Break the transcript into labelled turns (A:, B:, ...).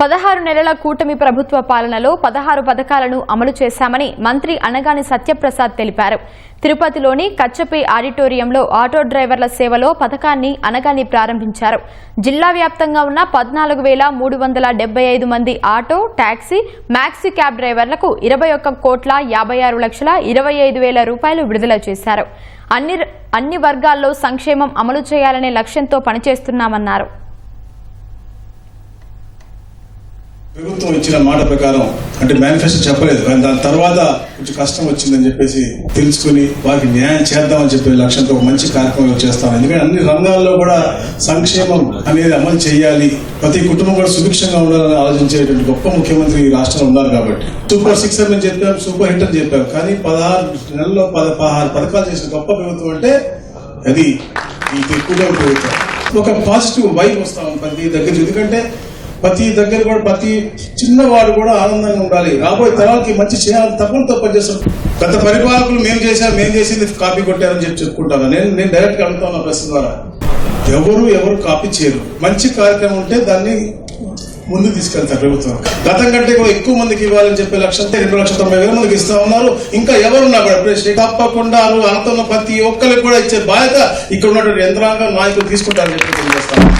A: పదహారు నెలల కూటమి ప్రభుత్వ పాలనలో పదహారు పథకాలను అమలు చేశామని మంత్రి అనగాని సత్యప్రసాద్ తెలిపారు. తిరుపతిలోని కచ్చపే ఆడిటోరియంలో ఆటో డ్రైవర్ల సేవలో పథకాన్ని అనగాని ప్రారంభించారు. జిల్లా వ్యాప్తంగా ఉన్న పద్నాలుగు వేల మూడు వందల డెబ్బై ఐదు మంది ఆటో టాక్సీ మ్యాక్సీ క్యాబ్ డ్రైవర్లకు ఇరవై ఒక్క కోట్ల యాభై ఆరు లక్షల ఇరవై ఐదు వేల రూపాయలు విడుదల చేశారు. అన్ని అన్ని వర్గాల్లో సంక్షేమం అమలు చేయాలనే లక్ష్యంతో పనిచేస్తున్నామన్నారు.
B: ప్రభుత్వం ఇచ్చిన మాట ప్రకారం అంటే మేనిఫెస్టో చెప్పలేదు. కానీ దాని తర్వాత కొంచెం కష్టం వచ్చిందని చెప్పేసి తెలుసుకుని వారికి న్యాయం చేద్దామని చెప్పే లక్ష్యంతో ఒక మంచి కార్యక్రమం చేస్తాం ఎందుకంటే అన్ని రంగాల్లో కూడా సంక్షేమం అనేది అమలు చేయాలి. ప్రతి కుటుంబం కూడా సుభిక్షంగా ఉండాలని ఆలోచించేటువంటి గొప్ప ముఖ్యమంత్రి ఈ రాష్ట్రంలో ఉన్నారు కాబట్టి. సూపర్ సిక్స్ అని చెప్పాం సూపర్ హిట్ అని చెప్పాం. కానీ పదహారు నెలల్లో పద పదహారు పథకాలు చేసిన గొప్ప ప్రభుత్వం అంటే అది ఈ ఎక్కువగా ప్రభుత్వం ఒక పాజిటివ్ వైబ్ వస్తాం ప్రతి దగ్గర. ఎందుకంటే ప్రతి దగ్గర కూడా ప్రతి చిన్నవాడు కూడా ఆనందంగా ఉండాలి. రాబోయే తరాలకి మంచి చేయాలని తప్పనితో పనిచేస్తాం గత పరిపాలకులు మేము చేశాం మేము చేసింది కాపీ కొట్టారని చెప్పి చెప్పుకుంటాను. నేను నేను డైరెక్ట్గా అడుగుతాను ప్రశ్న ద్వారా. ఎవరు ఎవరు కాపీ చేయరు. మంచి కార్యక్రమం ఉంటే దాన్ని ముందు తీసుకెళ్తారు ప్రభుత్వం. గతం కంటే కూడా ఎక్కువ మందికి ఇవ్వాలని చెప్పే లక్ష్యంతో రెండు లక్షల తొంభై వేల మందికి ఇస్తా ఉన్నారు. ఇంకా ఎవరున్నా కూడా ఇప్పుడు తప్పకుండా అర్హత ఉన్న ప్రతి ఒక్కరికి కూడా ఇచ్చే బాధ్యత ఇక్కడ ఉన్నటువంటి యంత్రాంగం నాయకులు తీసుకుంటారని చెప్పి తెలియజేస్తాను.